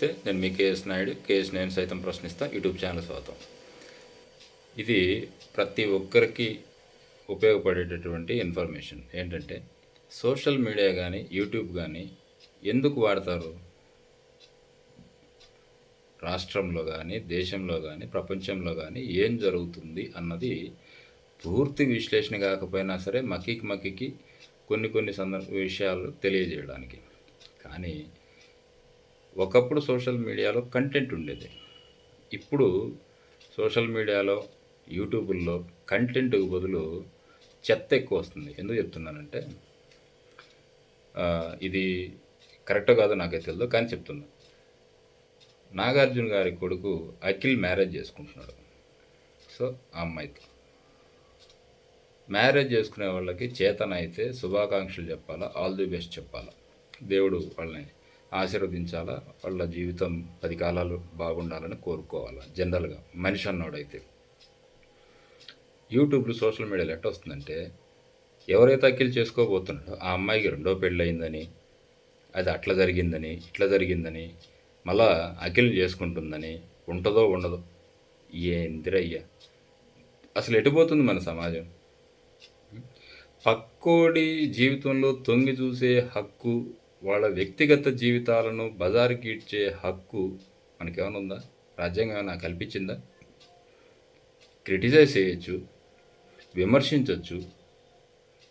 నమస్తే నేను మీ KS Naidu KS నేను సైతం ప్రశ్నిస్తా. యూట్యూబ్ ఛానల్ స్వాగతం. ఇది ప్రతి ఒక్కరికి ఉపయోగపడేటటువంటి ఇన్ఫర్మేషన్. ఏంటంటే సోషల్ మీడియా కానీ యూట్యూబ్ కానీ ఎందుకు వాడతారు? రాష్ట్రంలో కానీ దేశంలో కానీ ప్రపంచంలో కానీ ఏం జరుగుతుంది అన్నది పూర్తి విశ్లేషణ కాకపోయినా సరే మకికి మకికి కొన్ని కొన్ని సందర్భ విషయాలు తెలియజేయడానికి. కానీ ఒకప్పుడు సోషల్ మీడియాలో కంటెంట్ ఉండేది. ఇప్పుడు సోషల్ మీడియాలో యూట్యూబుల్లో కంటెంట్కి బదులు చెత్త ఎక్కువ వస్తుంది. ఎందుకు చెప్తున్నానంటే ఇది కరెక్ట్ కాదో నాకైతే తెలియదు కానీ చెప్తున్నా. నాగార్జున గారి కొడుకు అఖిల్ మ్యారేజ్ చేసుకుంటున్నాడు. సో ఆ అమ్మాయితో మ్యారేజ్ చేసుకునే వాళ్ళకి చేతన అయితే శుభాకాంక్షలు చెప్పాలా? ఆల్ ది బెస్ట్ చెప్పాలా? దేవుడు వాళ్ళని ఆశీర్వదించాలా? వాళ్ళ జీవితం పది కాలాలు బాగుండాలని కోరుకోవాలా? జనరల్గా మనిషి అన్నోడైతే. యూట్యూబ్లో సోషల్ మీడియాలో ఎట్ట వస్తుందంటే ఎవరైతే అఖిల్ చేసుకోబోతున్నాడో ఆ అమ్మాయికి రెండో పెళ్ళి అయిందని అది అట్లా జరిగిందని ఇట్లా జరిగిందని మళ్ళా అఖిల్ చేసుకుంటుందని ఉంటుందో ఉండదో. ఏందిరయ్యా అసలు ఎటుపోతుంది మన సమాజం? పక్కోడి జీవితంలో తొంగి చూసే హక్కు వాళ్ళ వ్యక్తిగత జీవితాలను బజారుకి ఇచ్చే హక్కు మనకేమైనా ఉందా రాజ్యాంగం ఏమైనా కల్పించిందా? క్రిటిసైజ్ చేయొచ్చు విమర్శించవచ్చు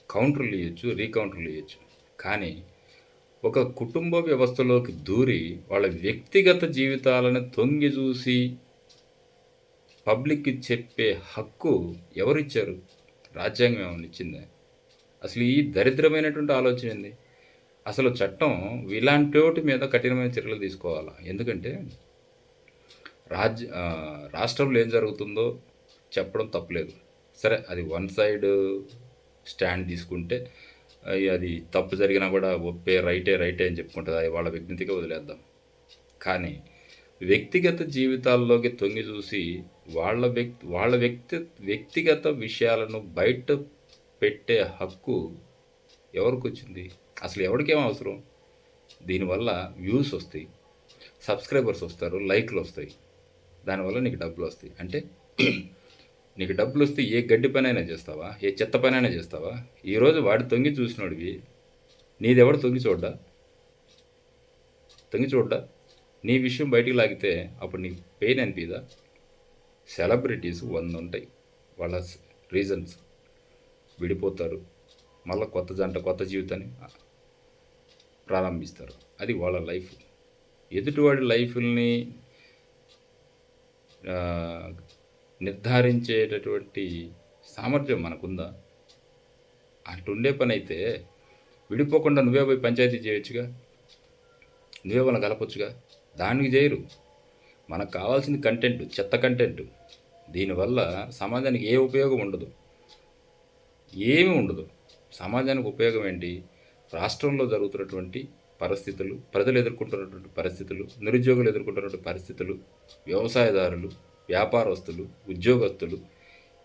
కౌంటర్లు ఇవ్వచ్చు రీకౌంటర్లు ఇవ్వచ్చు కానీ ఒక కుటుంబ వ్యవస్థలోకి దూరి వాళ్ళ వ్యక్తిగత జీవితాలను తొంగి చూసి పబ్లిక్కి చెప్పే హక్కు ఎవరిచ్చారు? రాజ్యాంగం ఏమైనా ఇచ్చిందా? అసలు ఈ దరిద్రమైనటువంటి ఆలోచన ఏంది? అసలు చట్టం ఇలాంటి వాటి మీద కఠినమైన చర్యలు తీసుకోవాలా? ఎందుకంటే రాజ్య రాష్ట్రంలో ఏం జరుగుతుందో చెప్పడం తప్పులేదు. సరే అది వన్ సైడ్ స్టాండ్ తీసుకుంటే అది తప్పు జరిగినా కూడా ఒప్పే రైటే రైటే అని చెప్పుకుంటుంది. అది వాళ్ళ విజ్ఞతిగా వదిలేద్దాం. కానీ వ్యక్తిగత జీవితాల్లోకి తొంగి చూసి వాళ్ళ వ్యక్తి వాళ్ళ వ్యక్తి వ్యక్తిగత విషయాలను బయట పెట్టే హక్కు ఎవరికి వచ్చింది? అసలు ఎవరికేం అవసరం? దీనివల్ల వ్యూస్ వస్తాయి సబ్స్క్రైబర్స్ వస్తారు లైక్లు వస్తాయి. దానివల్ల నీకు డబ్బులు వస్తాయి. అంటే నీకు డబ్బులు వస్తే ఏ గడ్డి పనైనా చేస్తావా? ఏ చెత్త పనైనా చేస్తావా? ఈరోజు వాడి తొంగి చూసినోడివి నీదెవడు తొంగి చూడ్డా? తొంగి చూడ్డా? నీ విషయం బయటికి లాగితే అప్పుడు నీకు పెయిన్ అనిపిదా? సెలబ్రిటీస్ వంద ఉంటాయి వాళ్ళ రీజన్స్ విడిపోతారు. మళ్ళీ కొత్త జంట కొత్త జీవితాన్ని ప్రారంభిస్తారు. అది వాళ్ళ లైఫ్. ఎదుటివాడి లైఫ్ని నిర్ధారించేటటువంటి సామర్థ్యం మనకుందా? అటుండే పని అయితే విడిపోకుండా నువ్వే పోయి పంచాయతీ చేయొచ్చుగా? నువ్వే వాళ్ళని కలపొచ్చుగా? దానికి చేయరు. మనకు కావాల్సింది కంటెంట్ చెత్త కంటెంట్. దీనివల్ల సమాజానికి ఏ ఉపయోగం ఉండదు. ఏమీ ఉండదు. సమాజానికి ఉపయోగం ఏంటి? రాష్ట్రంలో జరుగుతున్నటువంటి పరిస్థితులు ప్రజలు ఎదుర్కొంటున్నటువంటి పరిస్థితులు నిరుద్యోగులు ఎదుర్కొంటున్నటువంటి పరిస్థితులు వ్యవసాయదారులు వ్యాపారస్తులు ఉద్యోగస్తులు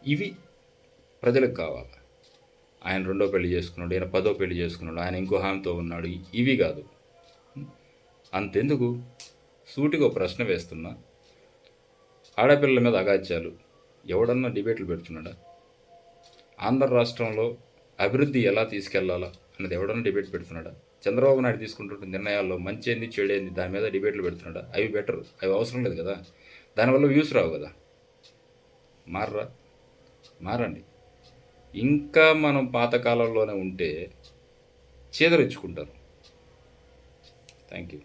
ఇవి ప్రజలకు కావాలి? ఆయన రెండో పెళ్ళి చేసుకున్నాడు ఈయన పదో పెళ్ళి చేసుకున్నాడు ఆయన ఇంకో హామీతో ఉన్నాడు ఇవి కాదు. అంతెందుకు? సూటిగా ఒక ప్రశ్న వేస్తున్నా. ఆడపిల్లల మీద అగాత్యాలు ఎవడన్నా డిబేట్లు పెడుతున్నాడా? ఆంధ్ర రాష్ట్రంలో అభివృద్ధి ఎలా తీసుకెళ్ళాలా? అన్నది ఎవడన్నా డిబేట్ పెడుతున్నాడా? చంద్రబాబు నాయుడు తీసుకుంటున్న నిర్ణయాల్లో మంచి ఏంది చెడు ఏంది దాని మీద డిబేట్లు పెడుతున్నాడా? అవి బెటర్ అవి అవసరం లేదు కదా? దానివల్ల వ్యూస్ రావు కదా? మారరా? మారండి. ఇంకా మనం పాతకాలంలోనే ఉంటే చేదరించుకుంటారు థ్యాంక్ యూ